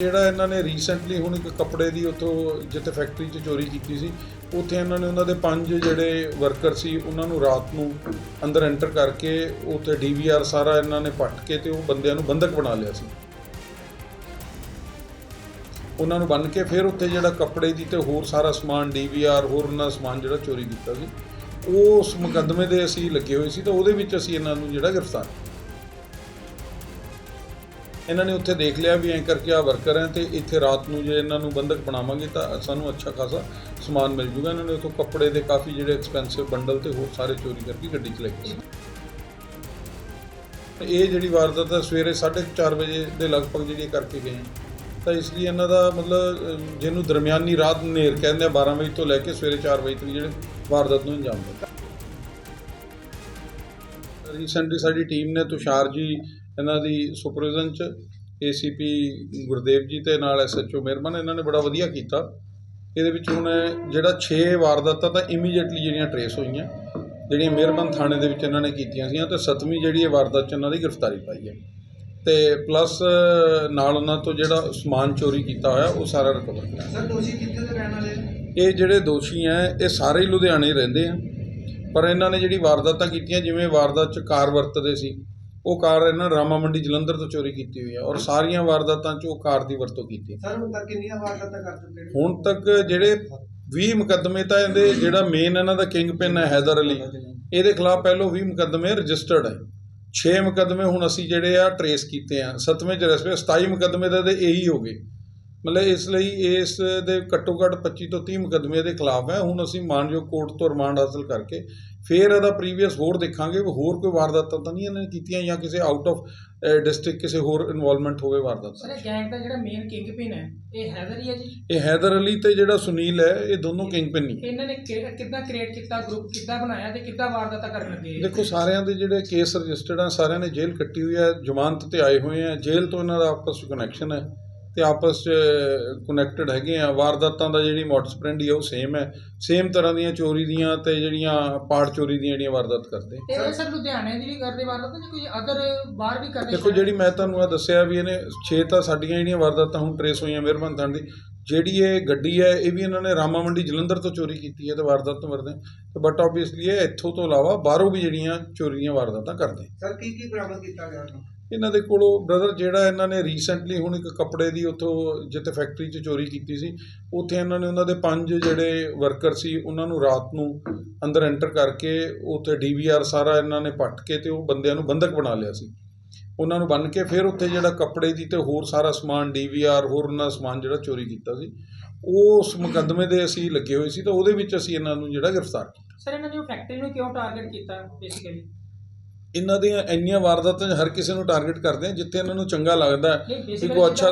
ਜਿਹੜਾ ਇਹਨਾਂ ਨੇ ਰੀਸੈਂਟਲੀ ਹੁਣ ਇੱਕ ਕੱਪੜੇ ਦੀ ਉੱਥੋਂ ਜਿੱਥੇ ਫੈਕਟਰੀ 'ਚ ਚੋਰੀ ਕੀਤੀ ਸੀ, ਉੱਥੇ ਇਹਨਾਂ ਨੇ ਉਹਨਾਂ ਦੇ ਪੰਜ ਜਿਹੜੇ ਵਰਕਰ ਸੀ, ਉਹਨਾਂ ਨੂੰ ਰਾਤ ਨੂੰ ਅੰਦਰ ਐਂਟਰ ਕਰਕੇ ਉੱਥੇ ਡੀਵੀਆਰ ਸਾਰਾ ਇਹਨਾਂ ਨੇ ਪੱਟ ਕੇ ਤੇ ਉਹ ਬੰਦਿਆਂ ਨੂੰ ਬੰਦਕ ਬਣਾ ਲਿਆ ਸੀ। ਉਹਨਾਂ ਨੂੰ ਬੰਨ ਕੇ ਫਿਰ ਉੱਥੇ ਜਿਹੜਾ ਕੱਪੜੇ ਦੀ ਤੇ ਹੋਰ ਸਾਰਾ ਸਮਾਨ ਡੀਵੀਆਰ ਹੋਰ ਉਹਨਾਂ ਦਾ ਸਮਾਨ ਜਿਹੜਾ ਚੋਰੀ ਕੀਤਾ ਸੀ, ਉਹ ਉਸ ਮੁਕੱਦਮੇ ਦੇ ਅਸੀਂ ਲੱਗੇ ਹੋਏ ਸੀ, ਤਾਂ ਉਹਦੇ ਵਿੱਚ ਅਸੀਂ ਇਹਨਾਂ ਨੂੰ ਜਿਹੜਾ ਗ੍ਰਿਫਤਾਰ ਕੀਤਾ ਇਹਨਾਂ ਨੇ ਉੱਥੇ ਦੇਖ ਲਿਆ ਵੀ ਐਂ ਕਰਕੇ ਆ ਵਰਕਰ ਹੈ ਤੇ ਇੱਥੇ ਰਾਤ ਨੂੰ ਜੇ ਇਹਨਾਂ ਨੂੰ ਬੰਦਕ ਬਣਾਵਾਂਗੇ ਤਾਂ ਸਾਨੂੰ ਅੱਛਾ ਖਾਸਾ ਸਮਾਨ ਮਿਲ ਜੂਗਾ। ਇਹਨਾਂ ਨੇ ਉੱਥੋਂ ਕੱਪੜੇ ਦੇ ਕਾਫੀ ਜਿਹੜੇ ਐਕਸਪੈਂਸਿਵ ਬੰਡਲ ਤੇ ਹੋਰ ਸਾਰੇ ਚੋਰੀ ਕਰਕੇ ਗੱਡੀ 'ਚ ਲੈ ਗਏ ਇਹ ਜਿਹੜੀ ਵਾਰਦਾਤ ਹੈ ਸਵੇਰੇ 4:30 ਵਜੇ ਦੇ ਲਗਭਗ ਜਿਹੜੀ ਇਹ ਕਰਕੇ ਗਏ ਹੈ। ਤਾਂ ਇਸ ਲਈ ਇਹਨਾਂ ਦਾ ਮਤਲਬ ਜਿਹਨੂੰ ਦਰਮਿਆਨੀ ਰਾਤ ਹਨੇਰ ਕਹਿੰਦੇ ਆ 12 ਵਜੇ ਤੋਂ ਲੈ ਕੇ ਸਵੇਰੇ 4 ਵਜੇ ਤੱਕ ਜਿਹੜੇ ਵਾਰਦਾਤ ਨੂੰ ਅੰਜਾਮ ਦਿੱਤਾ। ਰੀਸੈਂਟਲੀ ਸਾਡੀ ਟੀਮ ਨੇ ਤੁਸ਼ਾਰ ਜੀ ਇਹਨਾਂ ਦੀ ਸੁਪਰਵਿਜ਼ਨ ਚ ਏਸੀਪੀ ਗੁਰਦੇਵ ਜੀ ਤੇ ਨਾਲ ਐਸਐਚਓ ਮਿਹਰਬਾਨ ਇਹਨਾਂ ਨੇ ਬੜਾ ਵਧੀਆ ਕੀਤਾ। ਇਹਦੇ ਵਿੱਚ ਹੁਣ ਜਿਹੜਾ 6 ਵਾਰਦਾਤਾਂ ਤਾਂ ਇਮੀਡੀਏਟਲੀ ਜਿਹੜੀਆਂ ਟਰੇਸ ਹੋਈਆਂ ਜਿਹੜੀਆਂ ਮਿਹਰਬਾਨ ਥਾਣੇ ਦੇ ਵਿੱਚ ਇਹਨਾਂ ਨੇ ਕੀਤੀਆਂ ਸੀਆਂ ਤੇ ਸੱਤਵੀਂ ਜਿਹੜੀ ਇਹ ਵਾਰਦਾਤ ਚ ਇਹਨਾਂ ਦੀ ਗ੍ਰਿਫਤਾਰੀ ਪਾਈ ਹੈ। ਤੇ ਪਲੱਸ ਨਾਲ ਉਹਨਾਂ ਤੋਂ ਜਿਹੜਾ ਸਮਾਨ ਚੋਰੀ ਕੀਤਾ ਹੋਇਆ ਉਹ ਸਾਰਾ ਰਿਕਵਰ ਕੀਤਾ ਸਰ ਦੋਸ਼ੀ ਕਿੱਥੇ ਦੇ ਰਹਿਣ ਵਾਲੇ? ਇਹ ਜਿਹੜੇ ਦੋਸ਼ੀ ਹੈ ਇਹ ਸਾਰੇ ਲੁਧਿਆਣੇ ਰਹਿੰਦੇ ਆ। ਪਰ ਇਹਨਾਂ ਨੇ ਜਿਹੜੀ ਵਾਰਦਾਤਾਂ ਕੀਤੀਆਂ ਜਿਵੇਂ ਵਾਰਦਾਤ ਚ ਕਾਰ ਵਰਤਦੇ ਸੀ ਉਹ ਕਾਰ ਇਹਨਾਂ ਰਾਮਾ ਮੰਡੀ ਜਲੰਧਰ ਤੋਂ ਚੋਰੀ ਕੀਤੀ ਹੋਈ ਹੈ ਔਰ ਸਾਰੀਆਂ ਵਾਰਦਾਤਾਂ ਚ ਉਹ ਕਾਰ ਦੀ ਵਰਤੋਂ ਕੀਤੀ। ਸਰ ਹੁਣ ਤੱਕ ਕਿੰਨੀਆਂ ਵਾਰਦਾਤਾਂ ਕਰ ਚੁੱਕੇ ਨੇ? ਹੁਣ ਤੱਕ ਜਿਹੜੇ 20 ਮੁਕੱਦਮੇ ਤਾਂ ਇਹਦੇ ਜਿਹੜਾ ਮੇਨ ਇਹਨਾਂ ਦਾ ਕਿੰਗ ਪਿਨ ਹੈ ਹੈਦਰ ਅਲੀ ਇਹਦੇ ਖਿਲਾਫ ਪਹਿਲੋਂ 20 ਮੁਕੱਦਮੇ ਰਜਿਸਟਰਡ ਹੈ। 6 ਮੁਕੱਦਮੇ ਹੁਣ ਅਸੀਂ ਜਿਹੜੇ ਆ ਟਰੇਸ ਕੀਤੇ ਆ। ਸੱਤਵੇਂ ਚ ਰਸਵੇ 27 ਮੁਕੱਦਮੇ ਤਾਂ ਇਹਦੇ ਇਹੀ ਹੋ ਗਏ। ਮਤਲਬ ਇਸ ਲਈ ਇਸ ਦੇ ਘੱਟੋ ਘੱਟ 25 ਤੋਂ 30 ਮੁਕੱਦਮੇ ਦੇ ਖਿਲਾਫ ਹੈ। ਹੁਣ ਅਸੀਂ ਮਾਨਯੋਗ ਕੋਰਟ ਤੋਂ ਰਿਮਾਂਡ ਹਾਸਲ ਕਰਕੇ ਫਿਰ ਇਹਦਾ ਪ੍ਰੀਵੀਅਸ ਹੋਰ ਦੇਖਾਂਗੇ ਵੀ ਹੋਰ ਕੋਈ ਵਾਰਦਾਤਾਂ ਤਾਂ ਨਹੀਂ ਇਹਨਾਂ ਨੇ ਕੀਤੀਆਂ ਜਾਂ ਕਿਸੇ ਆਊਟ ਆਫ ਡਿਸਟ੍ਰਿਕਟ ਕਿਸੇ ਹੋਰ ਇਨਵੋਲਵਮੈਂਟ ਹੋਵੇ ਵਾਰਦਾਤ ਸਰ ਇਹ ਗੈਂਗ ਦਾ ਜਿਹੜਾ ਮੇਨ ਕਿੰਗ ਪਿਨ ਹੈ ਇਹ ਹੈਦਰ ਹੀ ਹੈ ਜੀ? ਇਹ ਹੈਦਰ ਅਲੀ ਤੇ ਜਿਹੜਾ ਸੁਨੀਲ ਹੈ ਇਹ ਦੋਨੋਂ ਕਿੰਗ ਪਿਨ ਹੀ। ਇਹਨਾਂ ਨੇ ਕਿੱਦਾਂ ਕ੍ਰੀਏਟ ਕੀਤਾ ਗਰੁੱਪ ਕਿੱਦਾਂ ਬਣਾਇਆ ਤੇ ਕਿੱਦਾਂ ਵਾਰਦਾਤਾਂ ਕਰਨ ਲੱਗੇ? ਦੇਖੋ ਸਾਰਿਆਂ ਦੇ ਜਿਹੜੇ ਕੇਸ ਰਜਿਸਟਰਡ ਆ ਸਾਰਿਆਂ ਨੇ ਜੇਲ੍ਹ ਕੱਟੀ ਹੋਈ ਹੈ ਜ਼ਮਾਨਤ ਤੇ ਆਏ ਹੋਏ ਆ। ਜੇਲ੍ਹ ਤੋਂ ਇਹਨਾਂ ਦਾ ਆਪਸ ਵਿੱਚ ਕਨੈਕਸ਼ਨ ਹੈ। ਤੇ ਆਪਸ 'ਚ ਕਨੈਕਟਡ ਹੈਗੇ ਆ। ਵਾਰਦਾਤਾਂ ਦਾ ਜਿਹੜੀ ਮੋਡਸ ਪ੍ਰੈਂਡੀ ਉਹ ਸੇਮ ਹੈ। ਸੇਮ ਤਰ੍ਹਾਂ ਦੀਆਂ ਚੋਰੀ ਦੀਆਂ ਤੇ ਜਿਹੜੀਆਂ ਪਾੜ ਚੋਰੀ ਦੀਆਂ ਜਿਹੜੀਆਂ ਵਾਰਦਾਤ ਕਰਦੇ ਤੇ ਇਹ ਸਰ ਲੁਧਿਆਣੇ ਦੀ ਵੀ ਕਰਦੇ ਵਾਰਦਾਤਾਂ ਜਾਂ ਕੋਈ ਅਦਰ ਬਾਹਰ ਵੀ ਕਰਦੇ ਦੇਖੋ ਜਿਹੜੀ ਮੈਂ ਤੁਹਾਨੂੰ ਆ ਦੱਸਿਆ ਵੀ ਇਹਨੇ 6 ਤਾਂ ਸਾਡੀਆਂ ਜਿਹੜੀਆਂ ਵਾਰਦਾਤਾਂ ਹੁਣ ਟਰੇਸ ਹੋਈਆਂ ਮਿਹਰਬਾਨ ਥਾਣ ਦੀ ਜਿਹੜੀ ਇਹ ਗੱਡੀ ਹੈ ਇਹ ਵੀ ਇਹਨਾਂ ਨੇ ਰਾਮਾ ਮੰਡੀ ਜਲੰਧਰ ਤੋਂ ਚੋਰੀ ਕੀਤੀ ਹੈ ਤੇ ਵਾਰਦਾਤ ਤੋਂ ਵਰਦੇ ਤੇ ਬਟ ਆਬਵੀਅਸਲੀ ਇਹ ਇੱਥੋਂ ਤੋਂ ਇਲਾਵਾ ਬਾਹਰੋਂ ਵੀ ਜਿਹੜੀਆਂ ਚੋਰੀ ਦੀਆਂ ਵਾਰਦਾਤਾਂ ਕਰਦੇ ਸਰ ਕੀ ਕੀ ਬਰਾਮਦ ਕੀਤਾ ਗਿਆ? ਉਹਨੂੰ ਇਹਨਾਂ ਦੇ ਕੋਲੋਂ ਬ੍ਰਦਰ ਜਿਹੜਾ ਇਹਨਾਂ ਨੇ ਰੀਸੈਂਟਲੀ ਹੁਣ ਇੱਕ ਕੱਪੜੇ ਦੀ ਉੱਥੋਂ ਜਿੱਥੇ ਫੈਕਟਰੀ 'ਚ ਚੋਰੀ ਕੀਤੀ ਸੀ, ਉੱਥੇ ਇਹਨਾਂ ਨੇ ਉਹਨਾਂ ਦੇ ਪੰਜ ਜਿਹੜੇ ਵਰਕਰ ਸੀ, ਉਹਨਾਂ ਨੂੰ ਰਾਤ ਨੂੰ ਅੰਦਰ ਐਂਟਰ ਕਰਕੇ ਉੱਥੇ ਡੀਵੀਆਰ ਸਾਰਾ ਇਹਨਾਂ ਨੇ ਪੱਟ ਕੇ ਤੇ ਉਹ ਬੰਦਿਆਂ ਨੂੰ ਬੰਦਕ ਬਣਾ ਲਿਆ ਸੀ। ਉਹਨਾਂ ਨੂੰ ਬੰਨ ਕੇ ਫਿਰ ਉੱਥੇ ਜਿਹੜਾ ਕੱਪੜੇ ਦੀ ਤੇ ਹੋਰ ਸਾਰਾ ਸਮਾਨ ਡੀਵੀਆਰ ਹੋਰ ਉਹਨਾਂ ਦਾ ਸਮਾਨ ਜਿਹੜਾ ਚੋਰੀ ਕੀਤਾ ਸੀ, ਉਹ ਉਸ ਮੁਕੱਦਮੇ ਦੇ ਅਸੀਂ ਲੱਗੇ ਹੋਏ ਸੀ, ਤਾਂ ਉਹਦੇ ਵਿੱਚ ਅਸੀਂ ਇਹਨਾਂ ਨੂੰ ਜਿਹੜਾ ਗ੍ਰਿਫਤਾਰ ਕੀਤਾ। ਸਰ ਇਹਨਾਂ ਨੇ ਉਹ ਫੈਕਟਰੀ ਨੂੰ ਕਿਉਂ ਟਾਰਗੇਟ ਕੀਤਾ ਬੇਸਿਕਲੀ ਇਹਨਾਂ ਦੀਆਂ ਇੰਨੀਆਂ ਵਾਰਦਾਤਾਂ ਹਰ ਕਿਸੇ ਨੂੰ ਟਾਰਗੇਟ ਕਰਦੇ ਆ ਜਿੱਥੇ ਇਹਨਾਂ ਨੂੰ ਚੰਗਾ ਲੱਗਦਾ ਹੈ ਬੇਸਿਕਲੀ ਕੋਈ ਅੱਛਾ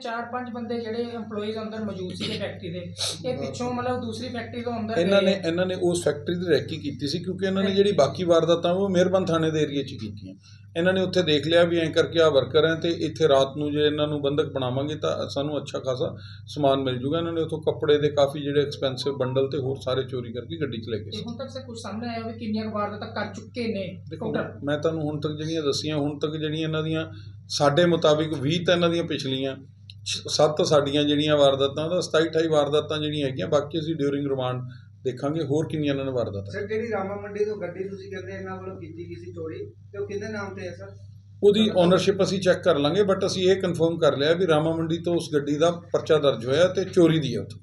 ਉੱਥੇ 4-5 ਬੰਦੇ ਜਿਹੜੇ EMPLOYEES ਅੰਦਰ ਮੌਜੂਦ ਸੀਗੇ ਫੈਕਟਰੀ ਦੇ ਇਹ ਪਿੱਛੋਂ ਮਤਲਬ ਦੂਸਰੀ ਫੈਕਟਰੀ ਤੋਂ ਅੰਦਰ ਇਹਨਾਂ ਨੇ। ਇਹਨਾਂ ਨੇ ਉਸ ਫੈਕਟਰੀ ਦੀ ਰੈਕੀ ਕੀਤੀ ਸੀ ਕਿਉਂਕਿ ਇਹਨਾਂ ਨੇ ਜਿਹੜੀ ਬਾਕੀ ਵਾਰਦਾਤਾਂ ਉਹ ਮਿਹਰਬਾਨ ਥਾਣੇ ਦੇ ਏਰੀਆ 'ਚ ਕੀਤੀਆਂ। ਇਹਨਾਂ ਨੇ ਉੱਥੇ ਦੇਖ ਲਿਆ ਵੀ ਐਂ ਕਰਕੇ ਆ ਵਰਕਰ ਹੈ ਤੇ ਇੱਥੇ ਰਾਤ ਨੂੰ ਜੇ ਇਹਨਾਂ ਨੂੰ ਬੰਦਕ ਬਣਾਵਾਂਗੇ ਤਾਂ ਸਾਨੂੰ ਅੱਛਾ ਖਾਸਾ ਸਮਾਨ ਮਿਲ ਜੂਗਾ। ਇਹਨਾਂ ਨੇ ਉੱਥੋਂ ਕੱਪੜੇ ਦੇ ਕਾਫੀ ਜਿਹੜੇ ਐਕਸਪੈਂਸਿਵ ਬੰਡਲ ਤੇ ਹੋਰ ਸਾਰੇ ਚੋਰੀ ਕਰਕੇ ਗੱਡੀ 'ਚ ਲੈ ਗਏ ਤੇ ਹੁਣ ਤੱਕ ਸੇ ਕੁਝ ਸਾਹਮਣੇ ਆਇਆ ਵੀ ਕਿੰਨੀਆਂ ਵਾਰਦਾਤਾਂ ਕਰ ਚੁੱਕੇ ਨੇ ਦੇਖੋ ਮੈਂ ਤੁਹਾਨੂੰ ਹੁਣ ਤੱਕ ਜਿਹੜੀਆਂ ਦੱਸੀਆਂ ਹੁਣ ਤੱਕ ਜਿਹੜੀਆਂ ਇਹਨਾਂ ਦੀਆਂ ਸਾਡੇ ਮੁਤਾਬਿਕ 20 ਤਾਂ ਇਹਨਾਂ ਦੀਆਂ ਪਿਛਲੀਆਂ 7 ਸਾਡੀਆਂ ਜਿਹੜੀਆਂ ਵਾਰਦਾਤਾਂ ਦਾ 27 28 ਵਾਰਦਾਤਾਂ ਜਿਹੜੀਆਂ ਹੈਗੀਆਂ ਬਾਕੀ ਅਸੀਂ ਡਿਊਰਿੰਗ ਰਿਮਾਂਡ ਦੇਖਾਂਗੇ ਹੋਰ ਕਿੰਨੀਆਂ ਇਹਨਾਂ ਨੇ ਵਾਰਦਾਤਾਂ ਸਰ ਜਿਹੜੀ ਰਾਮਾ ਮੰਡੀ ਤੋਂ ਗੱਡੀ ਤੁਸੀਂ ਕਹਿੰਦੇ ਇਹਨਾਂ ਵੱਲੋਂ ਕੀਤੀ ਗਈ ਸੀ ਚੋਰੀ ਤੇ ਉਹ ਕਿਹਦੇ ਨਾਮ ਤੇ ਹੈ ਸਰ? ਉਹਦੀ ਓਨਰਸ਼ਿਪ ਅਸੀਂ ਚੈੱਕ ਕਰ ਲਾਂਗੇ ਬਟ ਅਸੀਂ ਇਹ ਕਨਫਰਮ ਕਰ ਲਿਆ ਵੀ ਰਾਮਾ ਮੰਡੀ ਤੋਂ ਉਸ ਗੱਡੀ ਦਾ ਪਰਚਾ ਦਰਜ ਹੋਇਆ ਤੇ ਚੋਰੀ ਦੀ ਹੈ ਉੱਥੋਂ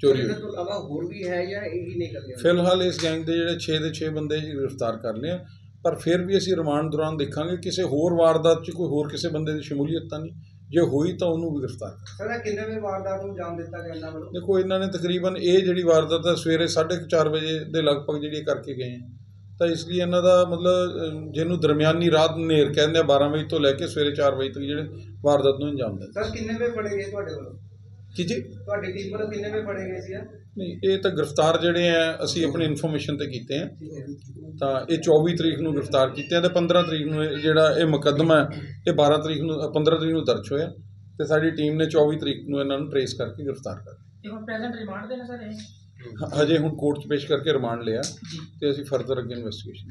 ਚੋਰੀ ਹੋਈ। ਤੋਂ ਇਲਾਵਾ ਹੋਰ ਵੀ ਹੈ ਜਾਂ ਇਹੀ ਨਹੀਂ ਕਰਦੇ ਫਿਲਹਾਲ ਇਸ ਗੈਂਗ ਦੇ ਜਿਹੜੇ 6 ਦੇ 6 ਬੰਦੇ ਗ੍ਰਿਫਤਾਰ ਕਰ ਲਏ ਆ ਪਰ ਫਿਰ ਵੀ ਅਸੀਂ ਰਿਮਾਂਡ ਦੌਰਾਨ ਦੇਖਾਂਗੇ ਕਿਸੇ ਹੋਰ ਵਾਰਦਾਤ 'ਚ ਕੋਈ ਹੋਰ ਕਿਸੇ ਬੰਦੇ ਦੀ ਸ਼ਮੂਲੀਅਤ ਤਾਂ ਨਹੀਂ। ਜੇ ਹੋਈ ਤਾਂ ਉਹਨੂੰ ਵੀ ਗ੍ਰਿਫਤਾਰ ਕਰ। ਸਰ ਇਹ ਕਿੰਨੇ ਵੇ ਵਾਰਦਾਤ ਨੂੰ ਅੰਜਾਮ ਦਿੱਤਾ ਗਿਆ ਇਹਨਾਂ ਵੱਲੋਂ? ਦੇਖੋ ਇਹਨਾਂ ਨੇ ਤਕਰੀਬਨ ਇਹ ਜਿਹੜੀ ਵਾਰਦਾਤ ਹੈ ਸਵੇਰੇ 4:30 ਵਜੇ ਦੇ ਲਗਭਗ ਜਿਹੜੀ ਕਰਕੇ ਗਏ ਤਾਂ ਇਸ ਲਈ ਇਹਨਾਂ ਦਾ ਮਤਲਬ ਜਿਹਨੂੰ ਦਰਮਿਆਨੀ ਰਾਤ ਹਨੇਰ ਕਹਿੰਦੇ ਆ 12 ਵਜੇ ਤੋਂ ਲੈ ਕੇ ਸਵੇਰੇ 4 ਵਜੇ ਤੱਕ ਜਿਹੜੇ ਵਾਰਦਾਤ ਨੂੰ ਅੰਜਾਮ ਦਿੰਦੇ ਸਰ ਕਿੰਨੇ ਵੇ ਫੜੇ ਗਏ ਤੁਹਾਡੇ ਵੱਲੋਂ? ਕੀ ਜੀ? ਤੁਹਾਡੀ ਟੀਮ ਵੱਲੋਂ ਕਿੰਨੇ ਵੇ ਫੜੇ ਗਏ ਸੀ ਇਹ? ਨਹੀਂ ਇਹ ਤਾਂ ਗ੍ਰਿਫਤਾਰ ਜਿਹੜੇ ਆ ਅਸੀਂ ਆਪਣੀ ਇਨਫੋਰਮੇਸ਼ਨ ਤੇ ਕੀਤੇ ਆ। ਤਾਂ ਇਹ 24 ਤਰੀਕ ਨੂੰ ਗ੍ਰਿਫਤਾਰ ਕੀਤੇ ਆ ਤੇ 15 ਤਰੀਕ ਨੂੰ ਇਹ ਜਿਹੜਾ ਇਹ ਮੁਕੱਦਮਾ ਹੈ ਇਹ 12 ਤਰੀਕ ਨੂੰ ਅ, 15 ਤਰੀਕ ਨੂੰ ਦਰਜ ਹੋਇਆ ਤੇ ਸਾਡੀ ਟੀਮ ਨੇ 24 ਤਰੀਕ ਨੂੰ ਇਹਨਾਂ ਨੂੰ ਟਰੇਸ ਕਰਕੇ ਗ੍ਰਿਫਤਾਰ ਕਰ ਲਿਆ। ਤੇ ਹੁਣ ਪ੍ਰੈਜ਼ੈਂਟ ਰਿਮਾਂਡ ਦੇ ਨੇ ਸਰ ਇਹ? ਹਜੇ ਹੁਣ ਕੋਰਟ 'ਚ ਪੇਸ਼ ਕਰਕੇ ਰਿਮਾਂਡ ਲਿਆ ਤੇ ਅਸੀਂ ਫਰਦਰ ਅੱਗੇ ਇਨਵੈਸਟੀਗੇਸ਼ਨ